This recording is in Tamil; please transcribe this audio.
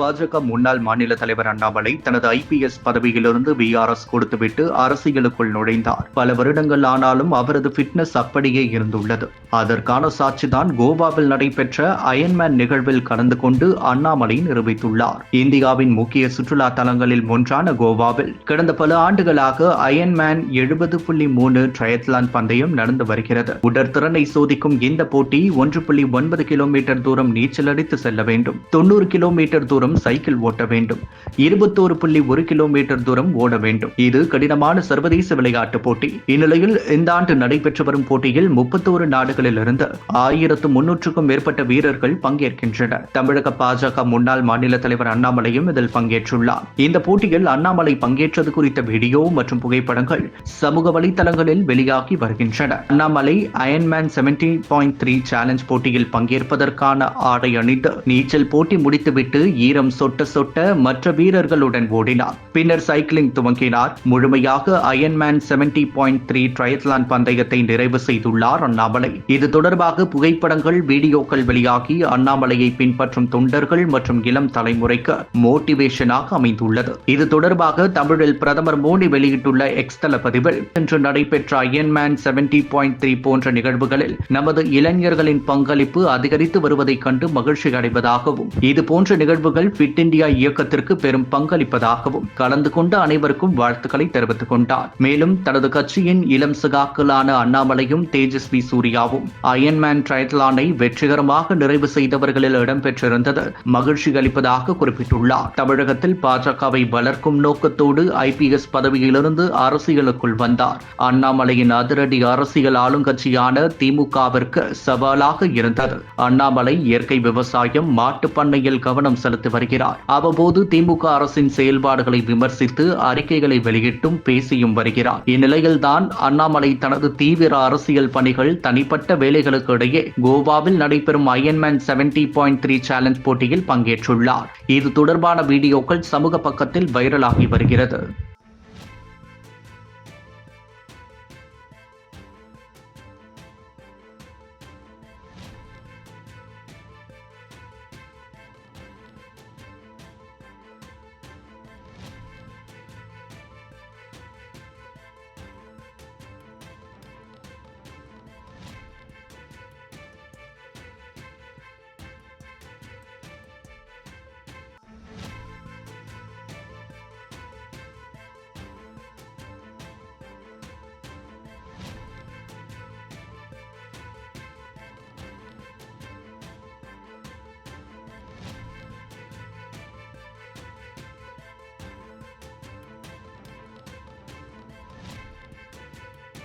பாஜக முன்னாள் மாநில தலைவர் அண்ணாமலை தனது ஐபிஎஸ் பதவியிலிருந்து பிஆர்எஸ் கொடுத்துவிட்டு அரசியலுக்குள் நுழைந்தார். பல வருடங்கள் ஆனாலும் அவரது ஃபிட்னஸ் அப்படியே இருந்துள்ளது. அதற்கான சாட்சிதான் கோவாவில் நடைபெற்ற அயன்மேன் நிகழ்வில் கலந்து கொண்டு அண்ணாமலை நிரூபித்துள்ளார். இந்தியாவின் முக்கிய சுற்றுலா தலங்களில் ஒன்றான கோவாவில் கடந்த பல ஆண்டுகளாக அயன்மேன் எழுபது புள்ளி மூணு ட்ரயத்லான் பந்தயம் நடந்து வருகிறது. உடற்திறனை சோதிக்கும் இந்த போட்டி ஒன்று புள்ளி ஒன்பது கிலோமீட்டர் தூரம் நீச்சல் அடித்து செல்ல வேண்டும். தொண்ணூறு கிலோமீட்டர் தூரம் தூரம் சைக்கிள் ஓட்ட வேண்டும். இருபத்தோரு புள்ளி ஒரு கிலோமீட்டர் தூரம் ஓட வேண்டும். இது கடினமான சர்வதேச விளையாட்டு போட்டி. இந்நிலையில் இந்த ஆண்டு நடைபெற்று வரும் போட்டியில் முப்பத்தோரு நாடுகளிலிருந்து ஆயிரத்து முன்னூற்றுக்கும் மேற்பட்ட வீரர்கள் பங்கேற்கின்றனர். தமிழக பாஜக முன்னாள் மாநில தலைவர் அண்ணாமலையும் இதில் பங்கேற்றுள்ளார். இந்த போட்டியில் அண்ணாமலை பங்கேற்றது குறித்த வீடியோ மற்றும் புகைப்படங்கள் சமூக வலைதளங்களில் வெளியாகி வருகின்றன. Annamalai Ironman seventy point three challenge போட்டியில் பங்கேற்பதற்கான ஆடை அணிந்து நீச்சல் போட்டி முடித்துவிட்டு ஈர ஈரம் சொட்ட சொட்ட மற்ற வீரர்களுடன் ஓடினார். பின்னர் சைக்கிளிங் துவங்கினார். முழுமையாக Ironman seventy point three triathlon பந்தயத்தை நிறைவு செய்துள்ளார் அண்ணாமலை. இது தொடர்பாக புகைப்படங்கள் வீடியோக்கள் வெளியாகி அண்ணாமலையை பின்பற்றும் தொண்டர்கள் மற்றும் இளம் தலைமுறைக்கு மோட்டிவேஷனாக அமைந்துள்ளது. இது தொடர்பாக தமிழில் பிரதமர் மோடி வெளியிட்டுள்ள எக்ஸ் தள பதிவில் இன்று நடைபெற்ற அயன்மேன் செவன்டி பாயிண்ட் த்ரீ போன்ற நிகழ்வுகளில் நமது இளைஞர்களின் பங்களிப்பு அதிகரித்து வருவதைக் கண்டு மகிழ்ச்சி அடைவதாகவும் இது போன்ற நிகழ்வுகள் ஃபிட் இந்தியா இயக்கத்திற்கு பெரும் பங்களிப்பதாகவும் கலந்து கொண்ட அனைவருக்கும் வாழ்த்துக்களை தெரிவித்துக் கொண்டார். மேலும் தனது கட்சியின் இளம் சகாக்களான அண்ணாமலையும் தேஜஸ்வி சூர்யாவும் அயன்மேன் ட்ரையத்லானை வெற்றிகரமாக நிறைவு செய்தவர்களில் இடம்பெற்றிருந்தது. மகிழ்ச்சி அளிப்பதாக குறிப்பிட்டுள்ளார். தமிழகத்தில் பாஜகவை வளர்க்கும் நோக்கத்தோடு ஐபிஎஸ் பதவியிலிருந்து அரசியலுக்குள் வந்தார். அண்ணாமலையின் அதிரடி அரசியல் ஆளுங்கட்சியான திமுகவிற்கு சவாலாக இருந்தது. அண்ணாமலை இயற்கை விவசாயம் மாட்டுப் பண்ணையில் கவனம் செலுத்தி வருகிறார். அவ்வப்போது திமுக அரசின் செயல்பாடுகளை விமர்சித்து அறிக்கைகளை வெளியிட்டும் பேசியும் வருகிறார். இந்நிலையில்தான் அண்ணாமலை தனது தீவிர அரசியல் பணிகள் தனிப்பட்ட வேலைகளுக்கு இடையே கோவாவில் நடைபெறும் Ironman seventy point three challenge போட்டியில் பங்கேற்றுள்ளார். இது தொடர்பான வீடியோக்கள் சமூக பக்கத்தில் வைரலாகி வருகிறது.